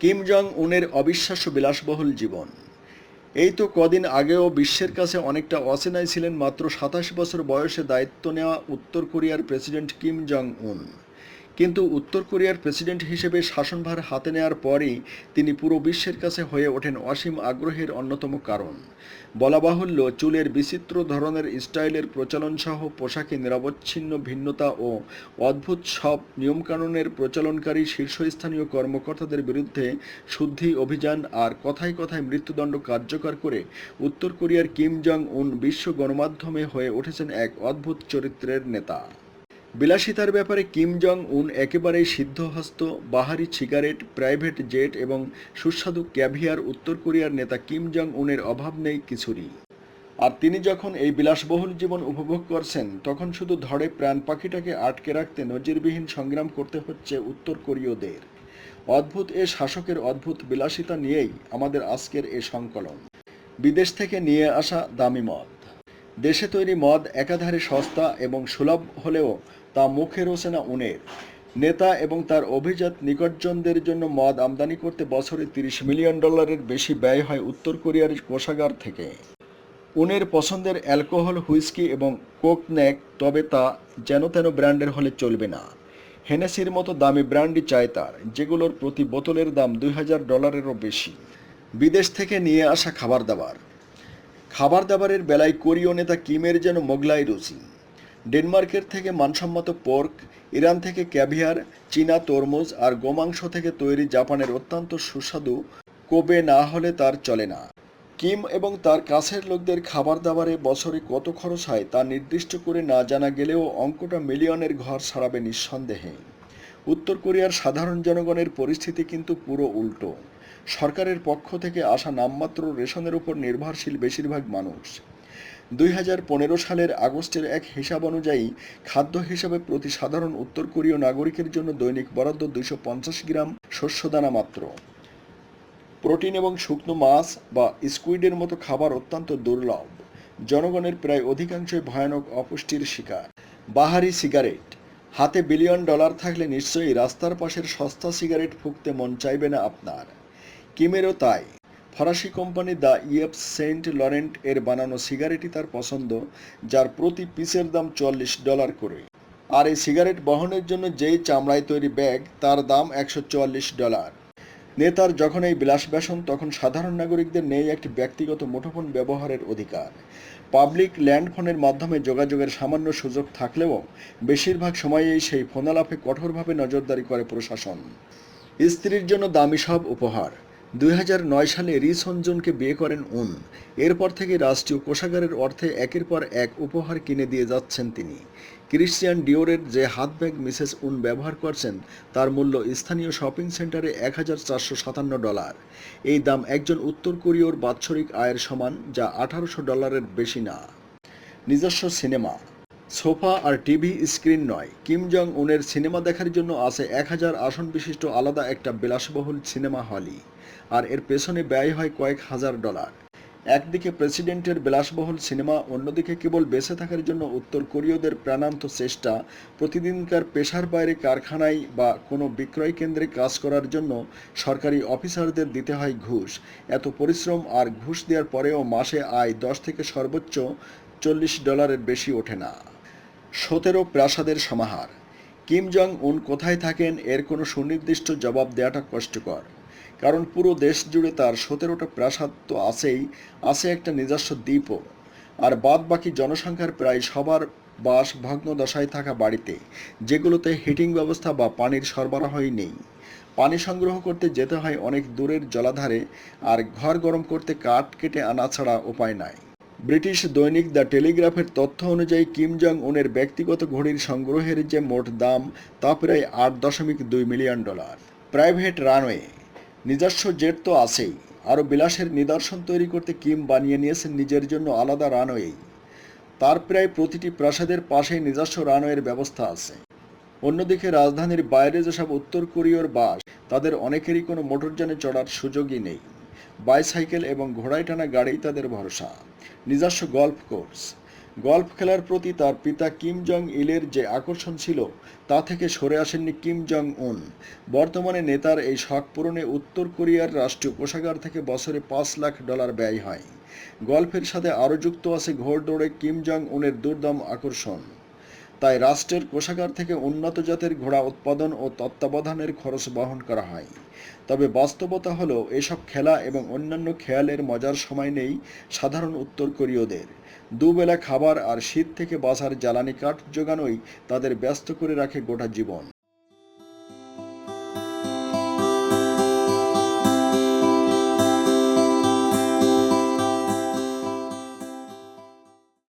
Kim Jong উনের অবিশ্বাস্য বিলাসবহুল জীবন। এই তো কদিন আগেও বিশ্বের কাছে অনেকটা অচেনাই ছিলেন মাত্র সাতাশ বছর বয়সে দায়িত্ব নেওয়া উত্তর কোরিয়ার প্রেসিডেন্ট কিম জং উন কিন্তু উত্তর কোরিয়ার প্রেসিডেন্ট হিসেবে শাসনভার হাতে নেওয়ার পরই তিনি পুরো বিশ্বের কাছে হয়ে ওঠেন অসীম আগ্রহের অন্যতম কারণ। বলা বাহুল্য, চুলের বিচিত্র ধরনের স্টাইলের প্রচলন সহ পোশাকে নিরবচ্ছিন্ন ভিন্নতা ও অদ্ভুত সব নিয়মকানুনের প্রচলনকারী শীর্ষস্থানীয় কর্মকর্তাদের বিরুদ্ধে শুদ্ধি অভিযান আর কথায় কথায় মৃত্যুদণ্ড কার্যকর করে উত্তর কোরিয়ার কিম জং উন বিশ্ব গণমাধ্যমে হয়ে উঠেছেন এক অদ্ভুত চরিত্রের নেতা। বিলাসিতার ব্যাপারে কিম জং উন একেবারেই সিদ্ধহস্ত, বাহারি সিগারেট, প্রাইভেট জেট এবং সুস্বাদু ক্যাভিয়ার উত্তর কোরিয়ার নেতা কিম জং উনের অভাব নেই কিছুরই। আর তিনি যখন এই বিলাসবহুল জীবন উপভোগ করছেন, তখন শুধু ধরে প্রাণ পাখিটাকে আটকে রাখতে নজিরবিহীন সংগ্রাম করতে হচ্ছে উত্তর কোরীয়দের। অদ্ভুত এ শাসকের অদ্ভুত বিলাসিতা নিয়েই আমাদের আজকের এ সংকলন। বিদেশ থেকে নিয়ে আসা দামি মদ। দেশে তৈরি মদ একাধারে সস্তা এবং সুলভ হলেও তা মুখে রোসে উনের। নেতা এবং তার অভিজাত নিকটজনদের জন্য মদ আমদানি করতে বছরে তিরিশ মিলিয়ন ডলারের বেশি ব্যয় হয় উত্তর কোরিয়ার কোষাগার থেকে। উনের পছন্দের অ্যালকোহল, হুইস্কি এবং কোক নেক, তবে তা যেন তেন ব্র্যান্ডের হলে চলবে না। হেনেসির মতো দামি ব্র্যান্ডই চায় তার, যেগুলোর প্রতি বোতলের দাম দুই হাজার ডলারেরও বেশি। বিদেশ থেকে নিয়ে আসা খাবার দাবার। খাবার দাবারের বেলায় কোরীয় নেতা কিমের যেন মোগলাই রুচি ডেনমার্কের থেকে মানসম্মত পোর্ক, ইরান থেকে ক্যাভিয়ার, চীনা তরমুজ আর গোমাংস থেকে তৈরি জাপানের অত্যন্ত সুস্বাদু কোবে না হলে তার চলে না। কিম এবং তার কাছের লোকদের খাবার দাবারে বছরে কত খরচ হয় তা নির্দিষ্ট করে না জানা গেলেও অঙ্কটা মিলিয়নের ঘর ছাড়াবে নিঃসন্দেহে। উত্তর কোরিয়ার সাধারণ জনগণের পরিস্থিতি কিন্তু পুরো উল্টো। সরকারের পক্ষ থেকে আসা নামমাত্র রেশনের উপর নির্ভরশীল বেশিরভাগ মানুষ। দুই হাজার পনেরো সালের আগস্টের এক হিসাব অনুযায়ী খাদ্য হিসাবে প্রতি সাধারণ উত্তর কোরীয় নাগরিকের জন্য দৈনিক বরাদ্দ দুইশো পঞ্চাশ গ্রাম শস্যদানা মাত্র। প্রোটিন এবং শুকনো মাছ বা স্কুইডের মতো খাবার অত্যন্ত দুর্লভ। জনগণের প্রায় অধিকাংশই ভয়ানক অপুষ্টির শিকার। বাহারি সিগারেট। হাতে বিলিয়ন ডলার থাকলে নিশ্চয়ই রাস্তার পাশের সস্তা সিগারেট ফুঁকতে মন চাইবে না আপনার। কিমেরও তাই। ফরাসি company the Yves Saint Laurent এর বানানো সিগারেটই তার পছন্দ, যার প্রতি পিসের দাম চল্লিশ ডলার করে। আর এই সিগারেট বহনের জন্য যেই চামড়ায় তৈরি ব্যাগ, তার দাম একশো চুয়াল্লিশ ডলার। নেতার যখন এই বিলাস ব্যসন তখন সাধারণ নাগরিকদের নেই একটি ব্যক্তিগত মুঠোফোন ব্যবহারের অধিকার। পাবলিক ল্যান্ডফোনের মাধ্যমে যোগাযোগের সামান্য সুযোগ থাকলেও, বেশিরভাগ সময়েই সেই ফোনালাপে কঠোরভাবে নজরদারি করে প্রশাসন। স্ত্রীর জন্য দামি সব উপহার। দুই হাজার নয় সালে রি সঞ্জনকে বিয়ে করেন উন। এরপর থেকে রাষ্ট্রীয় কোষাগারের অর্থে একের পর এক উপহার কিনে দিয়ে যাচ্ছেন তিনি। ক্রিশ্চিয়ান ডিওরের যে হাত ব্যাগ মিসেস উন ব্যবহার করছেন, তার মূল্য স্থানীয় শপিং সেন্টারে এক হাজার চারশো সাতান্ন ডলার। এই দাম একজন উত্তর কোরীয়র বাৎসরিক আয়ের সমান, যা আঠারোশো ডলারের বেশি না। নিজস্ব সিনেমা। সোফা আর টিভি স্ক্রিন নয়। কিম জং উনের সিনেমা দেখার জন্য আছে এক হাজার আসন বিশিষ্ট আলাদা একটা বিলাসবহুল সিনেমা হলই, আর এর পেছনে ব্যয় হয় কয়েক হাজার ডলার। একদিকে প্রেসিডেন্টের বিলাসবহুল সিনেমা, অন্যদিকে কেবল বেঁচে থাকার জন্য উত্তর কোরীয়দের প্রাণান্ত চেষ্টা, প্রতিদিনকার পেশার বাইরে কারখানায় বা কোনো বিক্রয় কেন্দ্রে কাজ করার জন্য সরকারি অফিসারদের দিতে হয় ঘুষ। এত পরিশ্রম আর ঘুষ দেওয়ার পরেও মাসে আয় দশ থেকে সর্বোচ্চ চল্লিশ ডলারের বেশি ওঠে না। সতেরো প্রাসাদের সমাহার। কিম জং উন কোথায় থাকেন এর কোনো সুনির্দিষ্ট জবাব দেওয়াটা কষ্টকর। কারণ পুরো দেশ জুড়ে তার সতেরোটা প্রাসাদ তো আছেই, আছে একটা নিজস্ব দ্বীপও। আর বাদ বাকি জনসংখ্যার প্রায় সবার বাস ভগ্নদশায় থাকা বাড়িতে, যেগুলোতে হিটিং ব্যবস্থা বা পানির সরবরাহই নেই। পানি সংগ্রহ করতে যেতে হয় অনেক দূরের জলাধারে, আর ঘর গরম করতে কাঠ কেটে আনা ছাড়া উপায় নাই। ব্রিটিশ দৈনিক দ্য টেলিগ্রাফের তথ্য অনুযায়ী কিম জং উনের ব্যক্তিগত ঘড়ির সংগ্রহের যে মোট দাম, তা প্রায় আট দশমিক দুই মিলিয়ন ডলার। প্রাইভেট রানওয়ে, নিজস্ব জেট তো আছেই, আরও বিলাসের নিদর্শন তৈরি করতে কিম বানিয়ে নিয়েছেন নিজের জন্য আলাদা রানওয়েই। তার প্রায় প্রতিটি প্রাসাদের পাশেই নিজস্ব রানওয়ের ব্যবস্থা আছে। অন্যদিকে রাজধানীর বাইরে যেসব উত্তর কোরীয়র বাস, তাদের অনেকেরই কোনো মোটরযানে চড়ার সুযোগই নেই। বাইসাইকেল এবং ঘোড়ায় টানা গাড়ি তাদের ভরসা। নিজস্ব গল্ফ কোর্স। গল্ফ খেলার প্রতি তার পিতা কিম জং ইলের যে আকর্ষণ ছিল, তা থেকে সরে আসেননি কিম জং উন বর্তমানে নেতার এই শখ পূরণে উত্তর কোরিয়ার রাষ্ট্রীয় কোষাগার থেকে বছরে পাঁচ লাখ ডলার ব্যয় হয়। গল্ফের সাথে আরও যুক্ত আছে ঘোড়দৌড়ে কিম জং উনের দুর্দম আকর্ষণ। তাই রাষ্ট্রের কোষাগার থেকে উন্নত জাতের ঘোড়া উৎপাদন ও তত্ত্বাবধানের খরচ বহন করা হয়। তবে বাস্তবতা হলো, এসব খেলা এবং অন্যান্য খেয়ালের মজার সময় নেই সাধারণ উত্তর কোরীয়দের। দুবেলা খাবার আর শীত থেকে বাসার জ্বালানি কাঠ জোগানোই তাদের ব্যস্ত করে রাখে গোটা জীবন।